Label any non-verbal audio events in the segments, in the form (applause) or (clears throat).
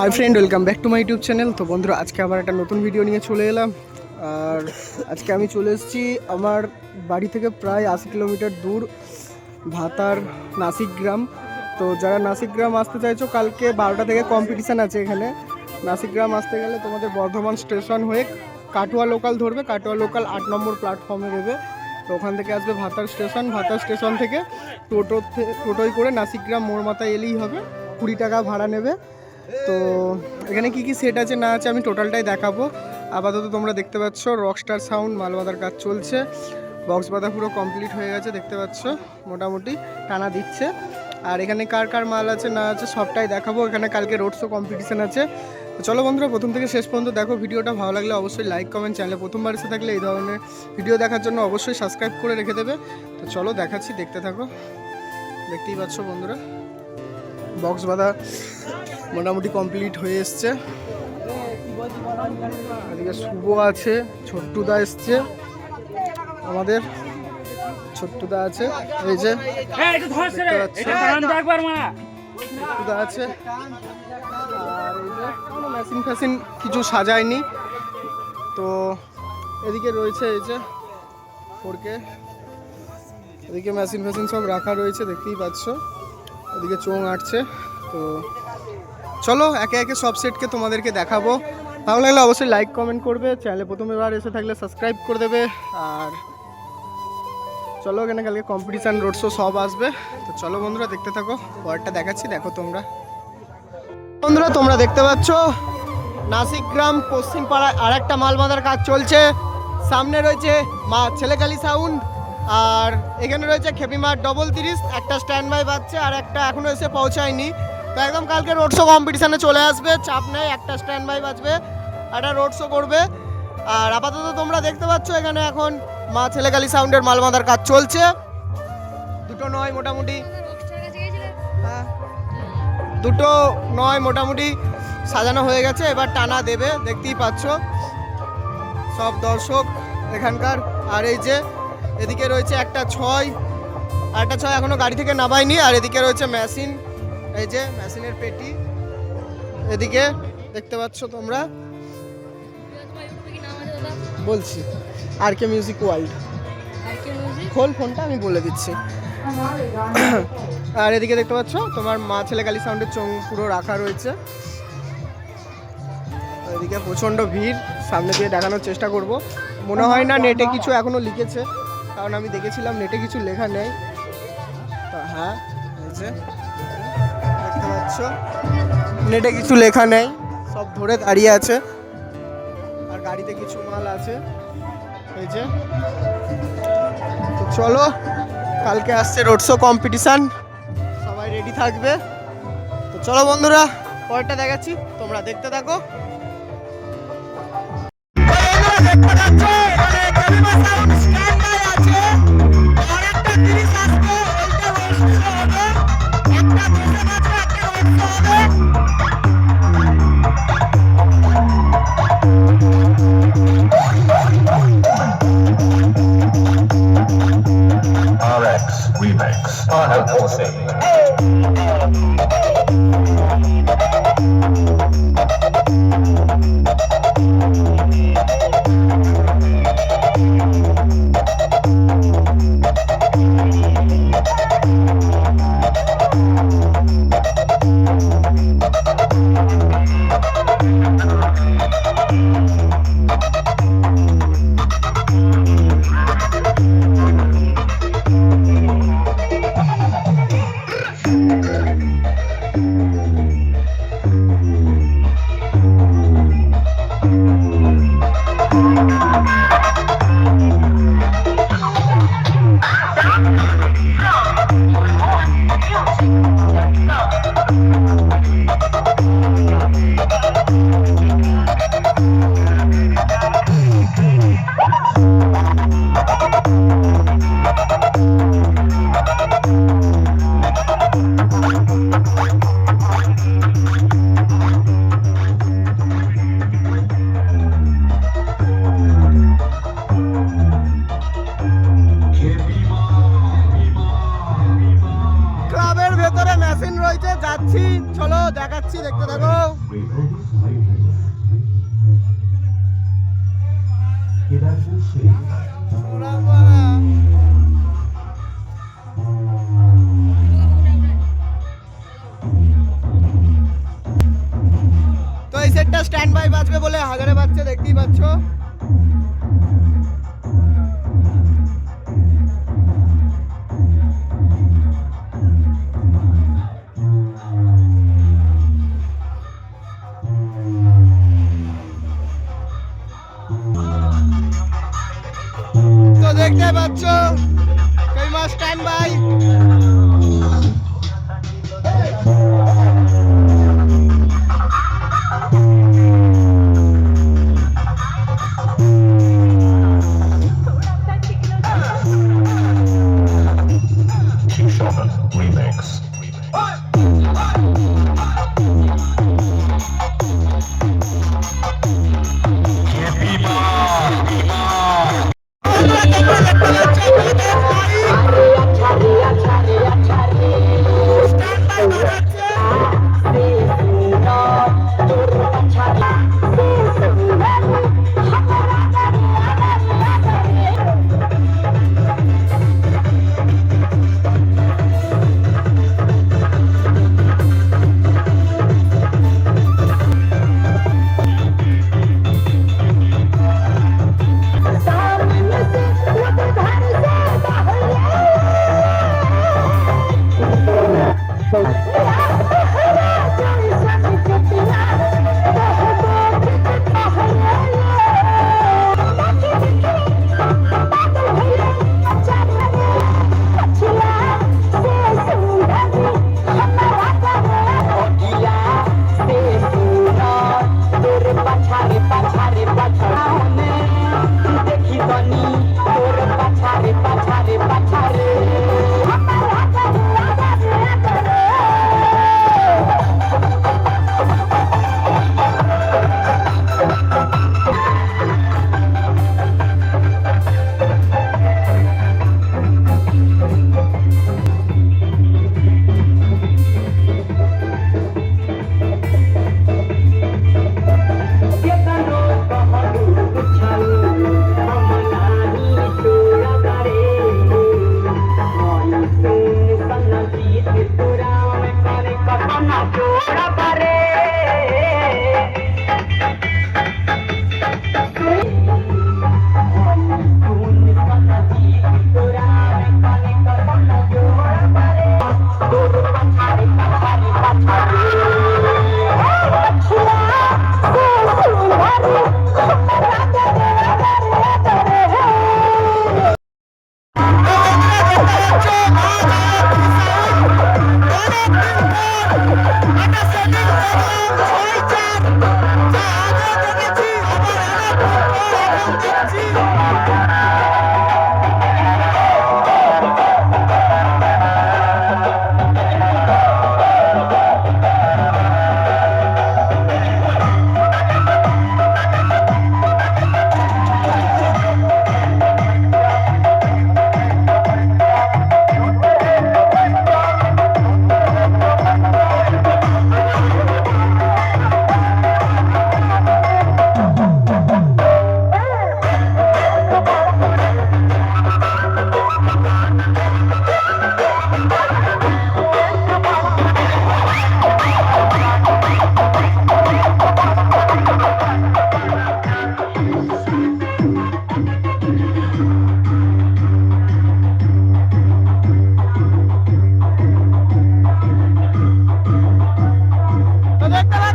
Hi friend welcome back to my YouTube channel তো বন্ধুরা, আজকে আবার একটা নতুন ভিডিও নিয়ে চলে এলাম। আর আজকে আমি চলে এসেছি আমার বাড়ি থেকে প্রায় আশি কিলোমিটার দূর ভাতার নাসিক গ্রাম। তো যারা নাসিক গ্রাম আসতে চাইছো, কালকে বারোটা থেকে কম্পিটিশান আছে এখানে। নাসিক গ্রাম আসতে গেলে তোমাদের বর্ধমান স্টেশন হয়ে কাটোয়া লোকাল ধরবে। কাটোয়া লোকাল আট নম্বর প্ল্যাটফর্মে দেবে। তো ওখান থেকে আসবে ভাতার স্টেশন ভাতার স্টেশন থেকে টোটো টোটোয় করে নাসিক গ্রাম মোড় মাথায় এলেই হবে। কুড়ি টাকা ভাড়া নেবে। তো এখানে কি কি সেট আছে না আছে আমি টোটালটাই দেখাবো। আপাতত তোমরা দেখতে পাচ্ছ রকস্টার সাউন্ড মালবাদার কাজ চলছে। বক্স বাঁধা পুরো কমপ্লিট হয়ে গেছে, দেখতে পাচ্ছ? মোটামুটি টানা দিচ্ছে। আর এখানে কার কার মাল আছে না আছে সবটাই দেখাবো। এখানে কালকে রোড শো কম্পিটিশান আছে। চলো বন্ধুরা, প্রথম থেকে শেষ পর্যন্ত দেখো ভিডিওটা। ভালো লাগলে অবশ্যই লাইক কমেন্ট চ্যানেলে প্রথমবার এসে থাকলে এই ধরনের ভিডিও দেখার জন্য অবশ্যই সাবস্ক্রাইব করে রেখে দেবে। তো চলো দেখাচ্ছি, দেখতে থাকো। দেখতেই পাচ্ছ বন্ধুরা বক্স বাঁধা মোটামুটি কমপ্লিট হয়ে এসছে। এদিকে শুভ আছে ছোট্টুদা এসছে আমাদের ছোট্টুদা আছে এই যে দেখতে ছোট্টুদা আছে। আর এই যে কোনো মেশিন ফ্যাশিন কিছু সাজায়নি। তো এদিকে রয়েছে এই যে ফোরকে এদিকে মেশিন ফ্যাশিন সব রাখা রয়েছে দেখতেই পাচ্ছ। ওদিকে চোং আটছে তো চলো, একে একে সব সেটকে তোমাদেরকে দেখাবো। ভালো লাগলে অবশ্যই লাইক কমেন্ট করবে। চ্যানেলে প্রথমবার এসে থাকলে সাবস্ক্রাইব করে দেবে। আর চলো, এখানে কালকে কম্পিটিশান রোড শো সব আসবে। তো চলো বন্ধুরা, দেখতে থাকো। পরেরটা দেখাচ্ছি, দেখো তোমরা। বন্ধুরা, তোমরা দেখতে পাচ্ছ নাসিক গ্রাম পশ্চিম পাড়ায় আর একটা মাল বাঁধার কাজ চলছে। সামনে রয়েছে মা ছেলেকালি সাউন্ড আর এখানে রয়েছে খেপিমার ডবল তিরিশ। একটা স্ট্যান্ড বাই বাজছে, আর একটা এখনও এসে পৌঁছায়নি। তো একদম কালকে রোড শো কম্পিটিশানে চলে আসবে, চাপ নেই, একটা স্ট্যান্ড বাই বাজবে, একটা রোড শো করবে। আর আপাতত তোমরা দেখতে পাচ্ছ, এখানে এখন মা ছেলেকালি সাউন্ডের মাল বাঁধার কাজ চলছে। দুটো নয় মোটামুটি। হ্যাঁ। দুটো নয় মোটামুটি সাজানো হয়ে গেছে, এবার টানা দেবে, দেখতেই পাচ্ছ। সব দর্শক এখানকার, আর এই যে এদিকে রয়েছে একটা ছয়, আর একটা ছয় এখনও গাড়ি থেকে নামায়নি, আর এদিকে রয়েছে মেশিন এই যে মেশিনের পেটি। এদিকে দেখতে পাচ্ছ তোমরা? বলছি আর কে মিউজিক ওয়ার্ল্ড খোল ফোনটা, আমি বলে দিচ্ছি। আর এদিকে দেখতে পাচ্ছ, তোমার মা ছেলে কালী সাউন্ডের চোং পুরো রাখা রয়েছে। এদিকে প্রচণ্ড ভিড়, সামনে দিয়ে দেখানোর চেষ্টা করব। মনে হয় না নেটে কিছু এখনও লিখেছে, কারণ আমি দেখেছিলাম নেটে কিছু লেখা নেই। হ্যাঁ। যে দেখতে পাচ্ছ? নেটে কিছু লেখা নেই, সব ধরে দাঁড়িয়ে আছে। আর গাড়িতে কিছু মাল আছে। এই যে। তো চলো, কালকে আসছে রোড শো কম্পিটিশান সবাই রেডি থাকবে। তো চলো বন্ধুরা, পরেরটা দেখাচ্ছি, তোমরা দেখতে থাকো। RX ক্লাবের ভেতরে মেশিন রয়েছে Bye. stand by. Remix. Yeah.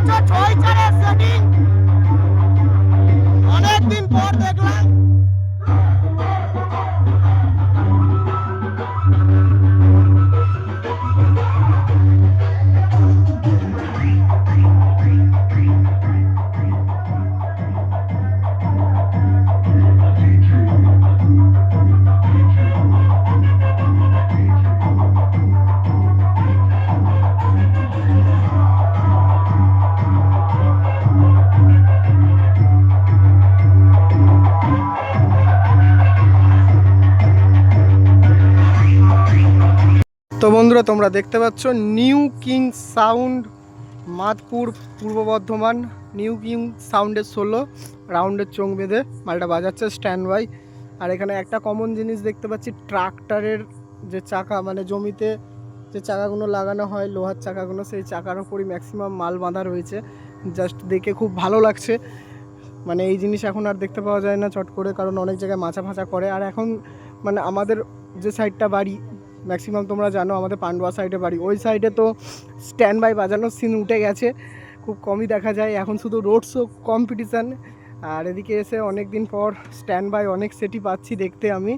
একশো ছয় চারের সেটিং। অনেকদিন পর দেখলাম বন্ধুরা তোমরা দেখতে পাচ্ছ নিউ কিং সাউন্ড মাদপুর পূর্ব বর্ধমান। নিউ কিং সাউন্ডের ষোলো, রাউন্ডের চোং বেঁধে মালটা বাজাচ্ছে স্ট্যান্ড বাই আর এখানে একটা কমন জিনিস দেখতে পাচ্ছি, ট্রাক্টরের যে চাকা মানে জমিতে যে চাকাগুলো লাগানো হয়, লোহার চাকাগুলো, সেই চাকার উপরই ম্যাক্সিমাম মাল বাঁধা রয়েছে। জাস্ট দেখে খুব ভালো লাগছে। মানে এই জিনিস এখন আর দেখতে পাওয়া যায় না চট করে, কারণ অনেক জায়গায় মাছা ফাঁচা করে। আর এখন মানে আমাদের যে সাইডটা বাড়ি ম্যাক্সিমাম তোমরা জানো, আমাদের পান্ডুয়া সাইডে বাড়ি। ওই সাইডে তো স্ট্যান্ড বাই বাজানোর সিন উঠে গেছে। খুব কমই দেখা যায়। এখন শুধু রোড শো কম্পিটিশান আর এদিকে এসে অনেক দিন পর স্ট্যান্ড বাই অনেক সেটি পাচ্ছি দেখতে আমি।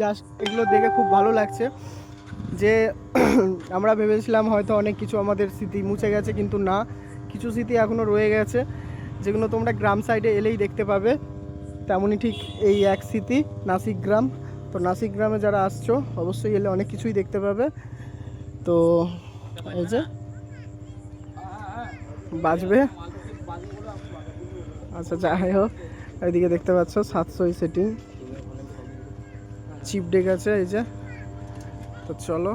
জাস্ট এগুলো দেখে খুব ভালো লাগছে যে (clears throat) আমরা ভেবেছিলাম হয়তো অনেক কিছু আমাদের স্মৃতি মুছে গেছে, কিন্তু না। কিছু স্মৃতি এখনও রয়ে গেছে। যেগুলো তোমরা গ্রাম সাইডে এলেই দেখতে পাবে। তেমনই ঠিক এই এক স্মৃতি নাসিক গ্রাম। তো নাসিক গ্রামে যারা আসছো, অবশ্যই এলে অনেক কিছুই দেখতে পাবে। তো এই যে, বাজবে। আচ্ছা যাই হোক এইদিকে দেখতে পাচ্ছ, সাতশোই সেটিং চিপ ডেক আছে, এই যে। তো চলো,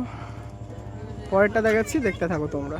পরেরটা দেখাচ্ছি, দেখতে থাকো তোমরা।